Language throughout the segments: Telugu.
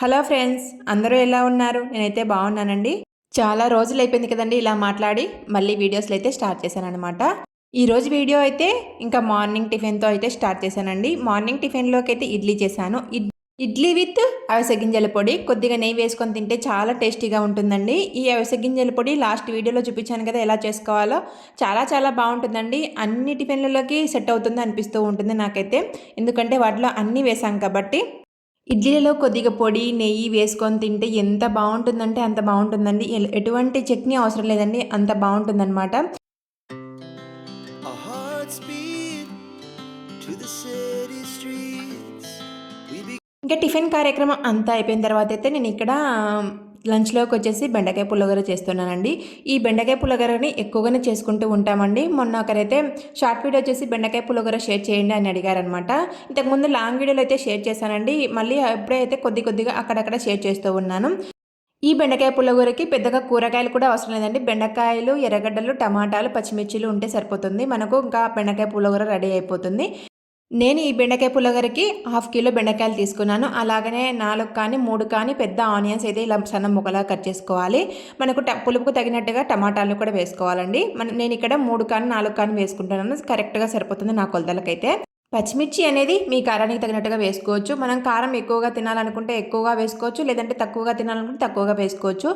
Hello friends అందరూ ఎలా ఉన్నారు? నేనైతే బాగున్నానండి. చాలా రోజులు అయిపోయింది కదండి ఇలా మాట్లాడి మళ్ళీ వీడియోస్లో అయితే స్టార్ట్ చేశాను అనమాట వీడియో అయితే ఇంకా మార్నింగ్ టిఫిన్తో అయితే స్టార్ట్ చేశానండి. మార్నింగ్ టిఫిన్లోకి అయితే ఇడ్లీ చేశాను. ఇడ్- ఇడ్లీ విత్ అవిసె గింజల పొడి కొద్దిగా నెయ్యి వేసుకొని తింటే చాలా టేస్టీగా ఉంటుందండి. ఈ అవిసె గింజల పొడి లాస్ట్ వీడియోలో చూపించాను కదా ఎలా చేసుకోవాలో. చాలా చాలా బాగుంటుందండి. అన్ని టిఫిన్లలోకి సెట్ అవుతుంది అనిపిస్తూ ఉంటుంది నాకైతే. ఎందుకంటే వాటిలో అన్నీ వేసాం కాబట్టి ఇడ్లీలో కొద్దిగా పొడి నెయ్యి వేసుకొని తింటే ఎంత బాగుంటుందంటే అంత బాగుంటుందండి. ఎటువంటి చట్నీ అవసరం లేదండి అంత బాగుంటుందన్నమాట. ఇంకా టిఫిన్ కార్యక్రమం అంతా అయిపోయిన తర్వాత అయితే నేను ఇక్కడ లంచ్లోకి వచ్చేసి బెండకాయ పుల్లగర చేస్తున్నానండి. ఈ బెండకాయ పుల్లగరని ఎక్కువగానే చేసుకుంటూ ఉంటామండి. మొన్న ఒకరైతే షార్ట్ వీడియో వచ్చేసి బెండకాయ పుల్లగర షేర్ చేయండి అని అడిగారనమాట. ఇంతకుముందు లాంగ్ వీడియోలో అయితే షేర్ చేశానండి. మళ్ళీ ఎప్పుడైతే అయితే కొద్ది కొద్దిగా అక్కడక్కడ షేర్ చేస్తూ ఉన్నాను. ఈ బెండకాయ పుల్లగూరకి పెద్దగా కూరగాయలు కూడా అవసరం లేదండి. బెండకాయలు ఎర్రగడ్డలు టమాటాలు పచ్చిమిర్చిలు ఉంటే సరిపోతుంది. మనకు ఇంకా బెండకాయ పుల్లగూర రెడీ అయిపోతుంది. నేను ఈ బెండకాయ పులగరికి హాఫ్ కిలో బెండకాయలు తీసుకున్నాను. అలాగనే నాలుగు కానీ మూడు కానీ పెద్ద ఆనియన్స్ అయితే ఇలా సన్న ముక్కలా కట్ చేసుకోవాలి. మనకు ట పులుపుకు తగినట్టుగా టమాటాలు కూడా వేసుకోవాలండి. మన నేను ఇక్కడ మూడు కానీ నాలుగు కానీ వేసుకుంటున్నాను. కరెక్ట్గా సరిపోతుంది నా కొలతలకైతే. పచ్చిమిర్చి అనేది మీ కారానికి తగినట్టుగా వేసుకోవచ్చు. మనం కారం ఎక్కువగా తినాలనుకుంటే ఎక్కువగా వేసుకోవచ్చు. లేదంటే తక్కువగా తినాలనుకుంటే తక్కువగా వేసుకోవచ్చు.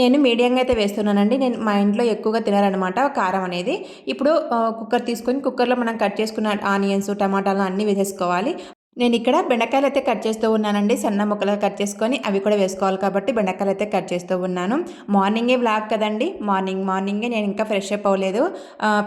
నేను మీడియంగా అయితే వేస్తున్నానండి. నేను మా ఇంట్లో ఎక్కువగా తినాలన్నమాట కారం అనేది. ఇప్పుడు కుక్కర్ తీసుకొని కుక్కర్లో మనం కట్ చేసుకున్న ఆనియన్స్ టమాటాలు అన్నీ వేసేసుకోవాలి. నేను ఇక్కడ బెండకాయలు అయితే కట్ చేస్తూ ఉన్నానండి సన్న ముక్కలుగా కట్ చేసుకొని అవి కూడా వేసుకోవాలి కాబట్టి బెండకాయలు అయితే కట్ చేస్తూ ఉన్నాను. మార్నింగే బ్లాక్ కదండి మార్నింగ్ మార్నింగే నేను ఇంకా ఫ్రెష్ అప్ అవ్వలేదు.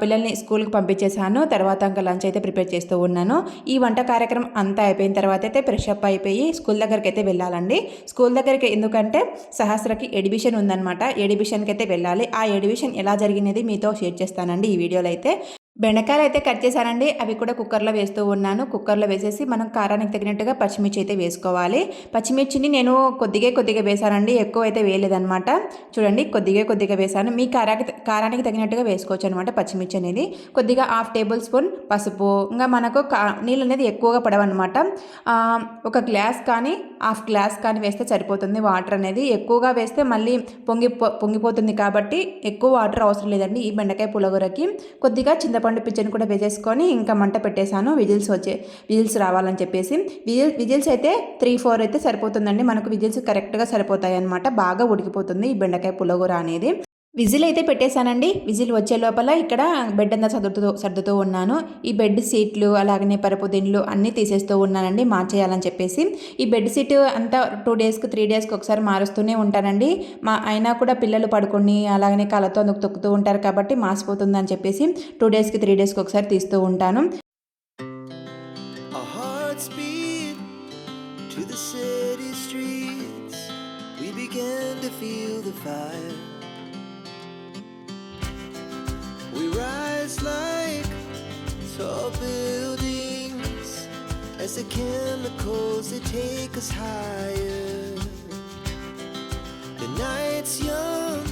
పిల్లల్ని స్కూల్కి పంపించేశాను తర్వాత ఇంకా లంచ్ అయితే ప్రిపేర్ చేస్తూ ఉన్నాను. ఈ వంట కార్యక్రమం అంతా అయిపోయిన తర్వాత అయితే ఫ్రెష్ అప్ అయిపోయి స్కూల్ దగ్గరికి అయితే వెళ్ళాలండి. స్కూల్ దగ్గరికి ఎందుకంటే సహస్రకి ఎడిబిషన్ ఉందన్నమాట ఎడిబిషన్కి అయితే వెళ్ళాలి. ఆ ఎడిబిషన్ ఎలా జరిగినది మీతో షేర్ చేస్తానండి ఈ వీడియోలో అయితే. బెండకాయలు అయితే కట్ చేశానండి. అవి కూడా కుక్కర్లో వేస్తూ ఉన్నాను. కుక్కర్లో వేసేసి మనం కారానికి తగినట్టుగా పచ్చిమిర్చి అయితే వేసుకోవాలి. పచ్చిమిర్చిని నేను కొద్దిగా కొద్దిగా వేసానండి ఎక్కువ అయితే వేయలేదనమాట చూడండి కొద్దిగా కొద్దిగా వేసాను మీ కారాకి కారానికి తగినట్టుగా వేసుకోవచ్చు అనమాట పచ్చిమిర్చి అనేది. కొద్దిగా హాఫ్ టేబుల్ స్పూన్ పసుపు. ఇంకా మనకు కా నీళ్ళు అనేది ఎక్కువగా పడవన్నమాట. ఒక గ్లాస్ కానీ హాఫ్ గ్లాస్ కానీ వేస్తే సరిపోతుంది. వాటర్ అనేది. ఎక్కువగా వేస్తే మళ్ళీ పొంగి పొంగిపోతుంది కాబట్టి ఎక్కువ వాటర్ అవసరం లేదండి ఈ బెండకాయ పులగూరకి. కొద్దిగా చింతపండు పిచ్చని కూడా వేసేసుకొని ఇంకా మంట పెట్టేశాను. విజిల్స్ వచ్చే విజిల్స్ రావాలని చెప్పేసి. విజిల్ విజిల్స్ అయితే త్రీ ఫోర్ అయితే సరిపోతుందండి. మనకు విజిల్స్ కరెక్ట్గా సరిపోతాయి అనమాట బాగా ఉడికిపోతుంది ఈ బెండకాయ పులగూర అనేది. విజిల్ అయితే పెట్టేశానండి. విజిల్ వచ్చే లోపల ఇక్కడ బెడ్ అంతా సర్దుతూ సర్దుతూ ఉన్నాను. ఈ బెడ్ సీట్లు అలాగనే పరుపు దిండ్లు అన్నీ తీసేస్తూ ఉన్నానండి. మార్చేయాలని చెప్పేసి. ఈ బెడ్ సీట్ అంతా టూ డేస్కి త్రీ డేస్కి ఒకసారి మారుస్తూనే ఉంటానండి. మా అయినా కూడా పిల్లలు పడుకొని అలాగనే కళ్ళతో అందుకు తొక్కుతూ ఉంటారు కాబట్టి మాసిపోతుందని చెప్పేసి టూ డేస్కి త్రీ డేస్కి ఒకసారి తీస్తూ ఉంటాను. To the city streets. We began to feel the fire. Tall buildings as the chemicals they take us higher. The night's young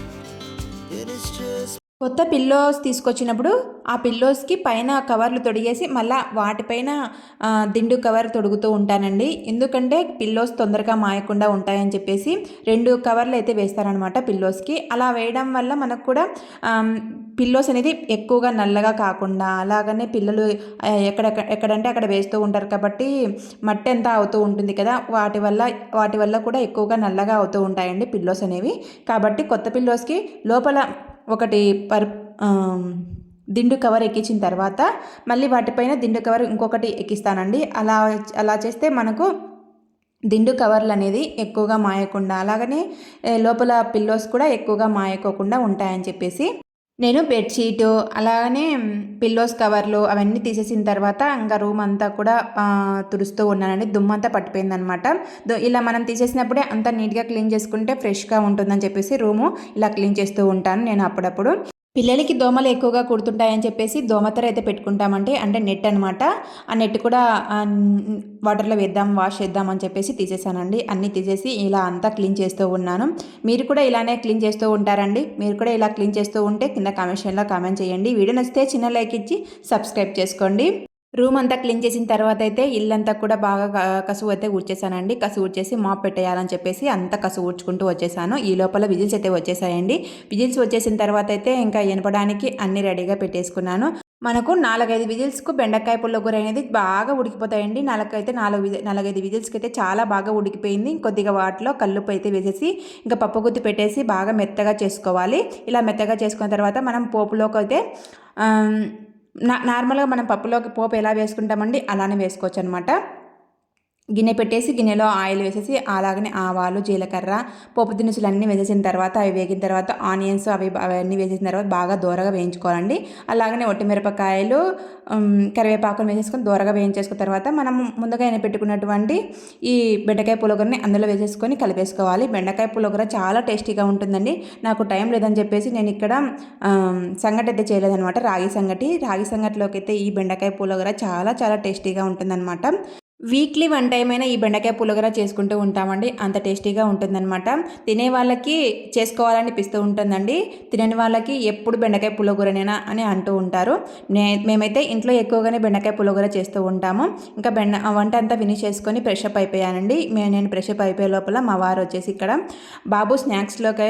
and it's just కొత్త పిల్లోస్ తీసుకొచ్చినప్పుడు ఆ పిల్లోస్కి పైన కవర్లు తొడిగేసి మళ్ళా వాటిపైన దిండు కవర్ తొడుగుతూ ఉంటానండి. ఎందుకంటే పిల్లోస్ తొందరగా మాయకుండా ఉంటాయని చెప్పేసి రెండు కవర్లు అయితే వేస్తారనమాట పిల్లోస్కి అలా వేయడం వల్ల మనకు కూడా పిల్లోస్ అనేది ఎక్కువగా నల్లగా కాకుండా అలాగనే పిల్లలు ఎక్కడ ఎక్కడంటే అక్కడ వేస్తూ ఉంటారు కాబట్టి మట్టి అంతా అవుతూ ఉంటుంది కదా. వాటి వల్ల వాటి వల్ల కూడా ఎక్కువగా నల్లగా అవుతూ ఉంటాయండి పిల్లోస్ అనేవి. కాబట్టి కొత్త పిల్లోస్కి లోపల ఒకటి పర్ దిండు కవర్ ఎక్కించిన తర్వాత మళ్ళీ వాటిపైన దిండు కవర్ ఇంకొకటి ఎక్కిస్తానండి. అలా అలా చేస్తే మనకు దిండు కవర్లు అనేది ఎక్కువగా మాయకుండా అలాగనే లోపల పిల్లోస్ కూడా ఎక్కువగా మాయకోకుండా ఉంటాయని చెప్పేసి నేను బెడ్షీటు అలాగనే పిల్లోస్ కవర్లు అవన్నీ తీసేసిన తర్వాత ఇంకా రూమ్ అంతా కూడా తుడుస్తూ ఉన్నానండి. దుమ్మంతా పట్టిపోయిందనమాట ఇలా మనం తీసేసినప్పుడే అంతా నీట్గా క్లీన్ చేసుకుంటే ఫ్రెష్గా ఉంటుందని చెప్పేసి రూము ఇలా క్లీన్ చేస్తూ ఉంటాను నేను అప్పుడప్పుడు. పిల్లలకి దోమలు ఎక్కువగా కుడుతుంటాయని చెప్పేసి దోమతెర అయితే పెట్టుకుంటామంటే అంటే నెట్ అనమాట ఆ నెట్ కూడా వాటర్లో వేద్దాం వాష్ చేద్దాం అని చెప్పేసి తీసేసానండి. అన్నీ తీసేసి ఇలా అంతా క్లీన్ చేస్తూ ఉన్నాను. మీరు కూడా ఇలానే క్లీన్ చేస్తూ ఉంటారండి. మీరు కూడా ఇలా క్లీన్ చేస్తూ ఉంటే కింద కామెంట్స్లో కామెంట్ చేయండి. వీడియో నచ్చితే చిన్న లైక్ ఇచ్చి సబ్స్క్రైబ్ చేసుకోండి. రూమ్ అంతా క్లీన్ చేసిన తర్వాత అయితే ఇల్లంతా కూడా బాగా కసువు అయితే ఊడ్చేసానండి. కసువు ఊడ్చేసి మాప్ పెట్టేయాలని చెప్పేసి అంతా కసువు ఊడ్చుకుంటూ వచ్చేసాను. ఈ లోపల విజిల్స్ అయితే వచ్చేసాయండి. విజిల్స్ వచ్చేసిన తర్వాత అయితే ఇంకా ఎనపడానికి అన్ని రెడీగా పెట్టేసుకున్నాను. మనకు నాలుగైదు విజిల్స్కు బెండకాయ పుల్లగూర అనేది బాగా ఉడికిపోతాయండి. నాలుగైతే నాలుగు విజి నాలుగైదు విజిల్స్కి అయితే చాలా బాగా ఉడికిపోయింది. కొద్దిగా వాటిలో కల్లుపు అయితే వేసేసి ఇంకా పప్పు గుత్తి పెట్టేసి బాగా మెత్తగా చేసుకోవాలి. ఇలా మెత్తగా చేసుకున్న తర్వాత మనం పోపులోకి అయితే నార్మల్గా మనం పప్పులోకి పోపు ఎలా వేసుకుంటామండి అలానే వేసుకోవచ్చు అనమాట గిన్నె పెట్టేసి గిన్నెలో ఆయిల్ వేసేసి అలాగనే ఆవాలు జీలకర్ర పోపు దినుసులు అన్నీ వేసేసిన తర్వాత అవి వేగిన తర్వాత ఆనియన్స్ అవి అవన్నీ వేసేసిన తర్వాత బాగా దూరగా వేయించుకోవాలండి. అలాగనే ఒట్టిమిరపకాయలు కరివేపాకులు వేసేసుకొని దూరగా వేయించేసుకున్న తర్వాత మనం ముందుగా అయిన పెట్టుకున్నటువంటి ఈ బెండకాయ పులగూరని అందులో వేసేసుకొని కలిపేసుకోవాలి. బెండకాయ పులగూర చాలా టేస్టీగా ఉంటుందండి. నాకు టైం లేదని చెప్పేసి నేను ఇక్కడ సంగటి అయితే చేయలేదనమాట రాగి సంగటి రాగి సంగటిలోకి అయితే ఈ బెండకాయ పులగూర చాలా చాలా టేస్టీగా ఉంటుందన్నమాట. వీక్లీ వన్ టైం అయినా ఈ బెండకాయ పులగర చేసుకుంటూ ఉంటామండి. అంత టేస్టీగా ఉంటుందన్నమాట. తినే వాళ్ళకి చేసుకోవాలనిపిస్తూ ఉంటుందండి. తినని వాళ్ళకి ఎప్పుడు బెండకాయ పులగూరనేనా అని అంటూ ఉంటారు. నే మేమైతే ఇంట్లో ఎక్కువగానే బెండకాయ పులగూర చేస్తూ ఉంటాము. ఇంకా బెండ వంట అంతా ఫినిష్ చేసుకొని ఫ్రెష్ అప్ అయిపోయానండి. మే నేను ఫ్రెష్ అయిపోయే లోపల మా వారు వచ్చేసి ఇక్కడ బాబు స్నాక్స్లోకి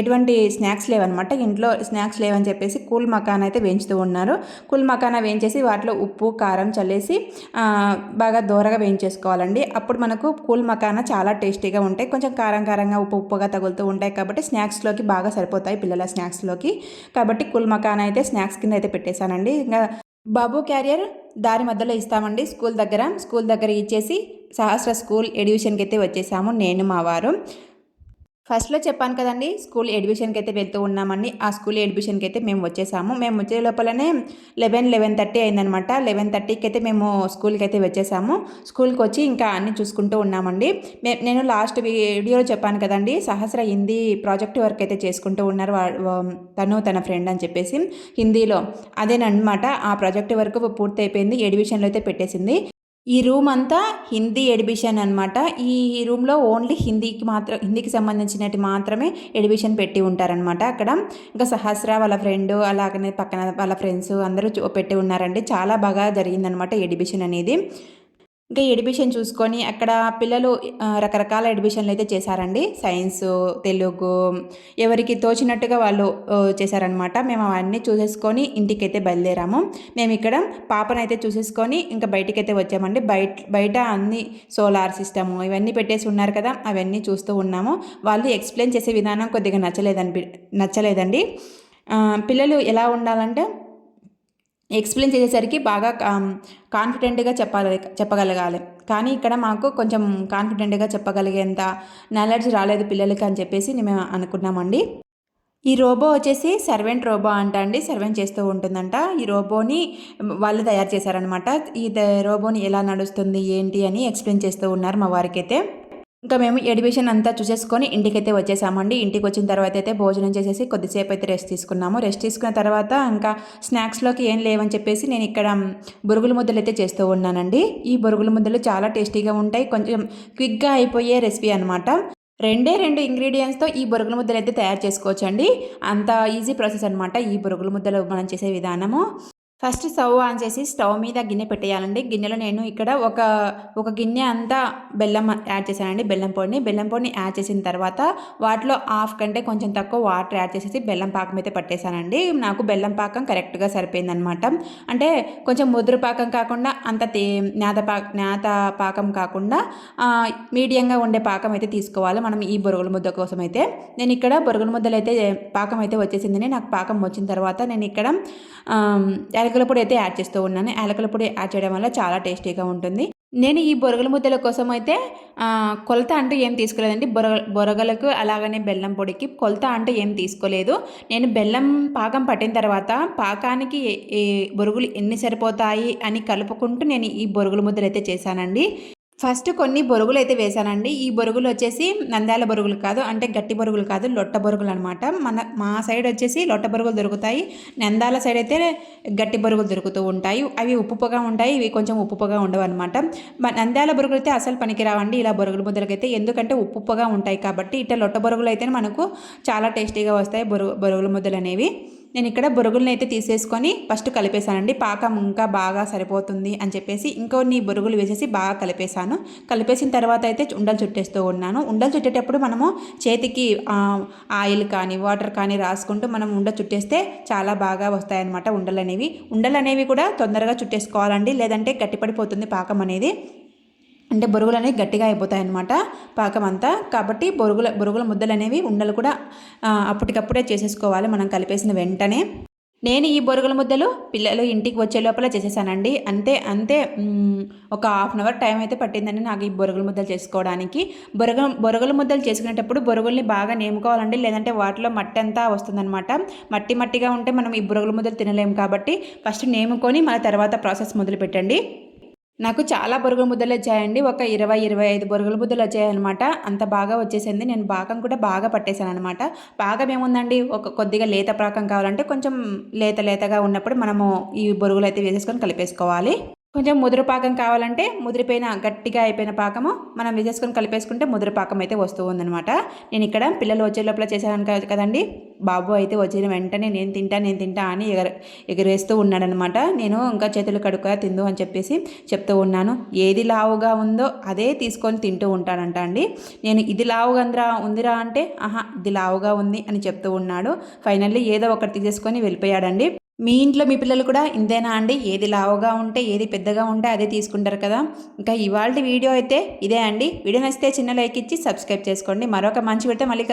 ఎటువంటి స్నాక్స్ లేవన్నమాట. ఇంట్లో స్నాక్స్ లేవని చెప్పేసి కూల్ మకాన్ అయితే వేయించుతూ ఉన్నారు. కూల్ మకానా వేయించేసి వాటిలో ఉప్పు కారం చల్లేసి బాగా దూరగా వేయించేసుకోవాలండి. అప్పుడు మనకు కూల్ మకానా చాలా టేస్టీగా ఉంటాయి. కొంచెం కారం కారంగా ఉప్పు ఉప్పుగా తగులుతూ ఉంటాయి కాబట్టి స్నాక్స్లోకి బాగా సరిపోతాయి పిల్లల స్నాక్స్లోకి కాబట్టి కూల్ మకానా అయితే స్నాక్స్ కింద అయితే పెట్టేశానండి. ఇంకా బాబు క్యారియర్ దారి మధ్యలో ఇస్తామండి స్కూల్ దగ్గర. స్కూల్ దగ్గర ఇచ్చేసి సహస్ర స్కూల్ ఎడ్యుషన్కి అయితే వచ్చేసాము. నేను మా వారు. ఫస్ట్లో చెప్పాను కదండి స్కూల్ అడ్మిషన్కి అయితే వెళ్తూ ఉన్నామండి. ఆ స్కూల్ అడ్మిషన్కి అయితే మేము వచ్చేసాము. మేము వచ్చే లోపలనే లెవెన్ లెవెన్ థర్టీ అయిందనమాట. లెవెన్ థర్టీకి అయితే మేము స్కూల్కి అయితే వచ్చేసాము. స్కూల్కి వచ్చి ఇంకా అన్నీ చూసుకుంటూ ఉన్నామండి. మే- నేను లాస్ట్ వీడియోలో చెప్పాను కదండి సహస్ర హిందీ ప్రాజెక్ట్ వర్క్ అయితే చేసుకుంటూ ఉన్నారు తను తన ఫ్రెండ్ అని చెప్పేసి. హిందీలో అదేనమాట ఆ ప్రాజెక్ట్ వర్క్ పూర్తి అయిపోయింది ఎడ్మిషన్లో అయితే పెట్టేసింది. ఈ రూమ్ అంతా హిందీ ఎడిబిషన్ అనమాట ఈ రూమ్లో ఓన్లీ హిందీకి మాత్రం హిందీకి సంబంధించినట్టు మాత్రమే ఎడిబిషన్ పెట్టి ఉంటారనమాట అక్కడ. ఇంకా సహస్ర వాళ్ళ ఫ్రెండ్ అలాగనే పక్కన వాళ్ళ ఫ్రెండ్స్ అందరూ చూ- పెట్టి ఉన్నారండి. చాలా బాగా జరిగిందనమాట ఎడిబిషన్ అనేది. ఇంకా ఎడిబిషన్ చూసుకొని అక్కడ పిల్లలు రకరకాల ఎడిబిషన్లు అయితే చేశారండి. సైన్స్ తెలుగు ఎవరికి తోచినట్టుగా వాళ్ళు చేశారనమాట మేము అవన్నీ చూసేసుకొని ఇంటికైతే బయలుదేరాము. మేము ఇక్కడ పాపనైతే చూసేసుకొని ఇంకా బయటికి అయితే వచ్చామండి. బయట బయట అన్ని సోలార్ సిస్టము ఇవన్నీ పెట్టేసి ఉన్నారు కదా అవన్నీ చూస్తూ ఉన్నాము. వాళ్ళు ఎక్స్ప్లెయిన్ చేసే విధానం కొద్దిగా నచ్చలేదని నచ్చలేదండి. పిల్లలు ఎలా ఉండాలంటే ఎక్స్ప్లెయిన్ చేసేసరికి బాగా కాన్ఫిడెంట్గా చెప్పాలి చెప్పగలగాలి. కానీ ఇక్కడ మాకు కొంచెం కాన్ఫిడెంట్గా చెప్పగలిగేంత నాలెడ్జ్ రాలేదు పిల్లలకి అని చెప్పేసి మేము అనుకున్నామండి. ఈ రోబో వచ్చేసి సర్వెంట్ రోబో అంట అండి. సర్వెంట్ చేస్తూ ఉంటుందంట. ఈ రోబోని వాళ్ళు తయారు చేశారనమాట ఈ ద- రోబోని ఎలా నడుస్తుంది ఏంటి అని ఎక్స్ప్లెయిన్ చేస్తూ ఉన్నారు మా వారికైతే. ఇంకా మేము ఎడ్యుకేషన్ అంతా చూసేసుకొని ఇంటికైతే వచ్చేసామండి. ఇంటికి వచ్చిన తర్వాత అయితే భోజనం చేసేసి కొద్దిసేపు అయితే రెస్ట్ తీసుకున్నాము. రెస్ట్ తీసుకున్న తర్వాత ఇంకా స్నాక్స్లోకి ఏం లేవని చెప్పేసి నేను ఇక్కడ బొరుగుల ముద్దలు అయితే చేస్తూ ఉన్నానండి. ఈ బొరుగుల ముద్దలు చాలా టేస్టీగా ఉంటాయి. కొంచెం క్విక్గా అయిపోయే రెసిపీ అనమాట రెండే రెండు ఇంగ్రీడియంట్స్తో ఈ బొరుగుల ముద్దలు అయితే తయారు చేసుకోవచ్చండి. అంత ఈజీ ప్రాసెస్ అనమాట ఈ బొరుగుల ముద్దలు మనం చేసే విధానము. ఫస్ట్ స్టవ్ ఆన్ చేసి స్టవ్ మీద గిన్నె పెట్టేయాలండి. గిన్నెలో నేను ఇక్కడ ఒక ఒక గిన్నె అంతా బెల్లం యాడ్ చేశానండి. బెల్లం పొడిని బెల్లం పొడిని యాడ్ చేసిన తర్వాత వాటిలో హాఫ్ కంటే కొంచెం తక్కువ వాటర్ యాడ్ చేసేసి బెల్లం పాకం అయితే పట్టేశానండి. నాకు బెల్లం పాకం కరెక్ట్గా సరిపోయిందనమాట. అంటే కొంచెం ముదురు పాకం కాకుండా అంత తే నేత పా నేత పాకం కాకుండా మీడియంగా ఉండే పాకం అయితే తీసుకోవాలి మనం ఈ బొరుగుల ముద్ద కోసం అయితే నేను ఇక్కడ బొరుగుల ముద్దలు అయితే పాకం అయితే వచ్చేసిందని నాకు పాకం వచ్చిన తర్వాత నేను ఇక్కడ యాలకుల పొడి అయితే యాడ్ చేస్తూ ఉన్నాను. యాలకుల పొడి యాడ్ చేయడం వల్ల చాలా టేస్టీగా ఉంటుంది. నేను ఈ బొరగల ముద్దల కోసం అయితే కొలత అంటూ ఏం తీసుకోలేదండి. బొరగ బొరగలకు అలాగనే బెల్లం పొడికి కొలత అంటూ ఏం తీసుకోలేదు. నేను బెల్లం పాకం పట్టిన తర్వాత పాకానికి ఏ బొరుగులు ఎన్ని సరిపోతాయి అని కలుపుకుంటూ నేను ఈ బొరుగుల ముద్దలు అయితే చేశానండి. ఫస్ట్ కొన్ని బొరుగులు అయితే వేశానండి. ఈ బొరుగులు వచ్చేసి నంద్యాల బొరుగులు కాదు అంటే గట్టి బొరుగులు కాదు లొట్ట బొరుగులు అనమాట మన మా సైడ్ వచ్చేసి లొట్ట బొరుగులు దొరుకుతాయి. నంద్యాల సైడ్ అయితే గట్టి బొరుగులు దొరుకుతూ ఉంటాయి. అవి ఉప్పుగా ఉంటాయి ఇవి కొంచెం ఉప్పుగా ఉండవు అనమాట నంద్యాల బొరుగులు అయితే అసలు పనికిరావండి. ఇలా బొరుగుల ముద్దలకైతే ఎందుకంటే ఉప్పుగా ఉంటాయి కాబట్టి ఇట్లా లొట్ట బొరుగులు అయితే మనకు చాలా టేస్టీగా వస్తాయి బొరుగు బొరుగుల ముద్దలు అనేవి నేను ఇక్కడ బొరుగులను అయితే తీసేసుకొని ఫస్ట్ కలిపేశానండి. పాకం ఇంకా బాగా సరిపోతుంది అని చెప్పేసి ఇంకొన్ని బొరుగులు వేసేసి బాగా కలిపేశాను. కలిపేసిన తర్వాత అయితే ఉండలు చుట్టేస్తూ ఉన్నాను. ఉండలు చుట్టేటప్పుడు మనము చేతికి ఆయిల్ కానీ వాటర్ కానీ రాసుకుంటూ మనం ఉండ చుట్టేస్తే చాలా బాగా వస్తాయన్నమాట ఉండలు అనేవి ఉండలు అనేవి కూడా తొందరగా చుట్టేసుకోవాలండి. లేదంటే గట్టిపడిపోతుంది పాకం అనేది. అంటే బొరుగులు అనేవి గట్టిగా అయిపోతాయి అన్నమాట పాకం అంతా కాబట్టి బొరుగుల బొరుగుల ముద్దలు అనేవి ఉండలు కూడా అప్పటికప్పుడే చేసేసుకోవాలి మనం కలిపేసిన వెంటనే. నేను ఈ బొరుగుల ముద్దలు పిల్లలు ఇంటికి వచ్చే లోపల చేసేసానండి. అంతే అంతే ఒక హాఫ్ అన్ అవర్ టైం అయితే పట్టిందండి నాకు ఈ బొరుగుల ముద్దలు చేసుకోవడానికి. బొరగ బొరుగుల ముద్దలు చేసుకునేటప్పుడు బొరుగుల్ని బాగా నేముకోవాలండి లేదంటే వాటిలో మట్టి అంతా వస్తుందన్నమాట. మట్టి మట్టిగా ఉంటే మనం ఈ బొరుగుల ముద్దలు తినలేము కాబట్టి ఫస్ట్ నేముకొని మన తర్వాత ప్రాసెస్ మొదలు పెట్టండి నాకు చాలా బొరుగుల ముద్దలు వచ్చాయండి. ఒక ఇరవై ఇరవై ఐదు బొరుగుల ముద్దలు వచ్చాయన్నమాట. అంత బాగా వచ్చేసింది. నేను పాకం కూడా బాగా పట్టేశాను అనమాట పాకం ఏముందండి? ఒక కొద్దిగా లేత పాకం కావాలంటే కొంచెం లేత లేతగా ఉన్నప్పుడు మనము ఈ బొరుగులు అయితే వేసేసుకొని కలిపేసుకోవాలి. కొంచెం ముదురు పాకం కావాలంటే ముదిరిపోయిన గట్టిగా అయిపోయిన పాకము మనం వేసేసుకొని కలిపేసుకుంటే ముదురు పాకం అయితే వస్తూ ఉందనమాట నేను ఇక్కడ పిల్లలు వచ్చే లోపల చేశాను కదండి. బాబు అయితే వచ్చిన వెంటనే నేను తింటా నేను తింటా అని ఎగర ఎగరేస్తూ ఉన్నాడనమాట నేను ఇంకా చేతులు కడుక్కా తిందు అని చెప్పేసి చెప్తూ ఉన్నాను. ఏది లావుగా ఉందో అదే తీసుకొని తింటూ ఉంటాడంట అండి. నేను ఇది లావుగా ఉందిరా ఉందిరా అంటే ఆహా ఇది లావుగా ఉంది అని చెప్తూ ఉన్నాడు. ఫైనల్లీ ఏదో ఒకటి తీసేసుకొని వెళ్ళిపోయాడండి. మీ ఇంట్లో మీ పిల్లలు కూడా ఇంతేనా అండి? ఏది లావుగా ఉంటే ఏది పెద్దగా ఉంటే అదే తీసుకుంటారు కదా. ఇంకా ఇవాళ వీడియో అయితే ఇదే అండి. వీడియో నచ్చితే చిన్న లైక్ ఇచ్చి సబ్స్క్రైబ్ చేసుకోండి. మరొక మంచి పెడితే మళ్ళీ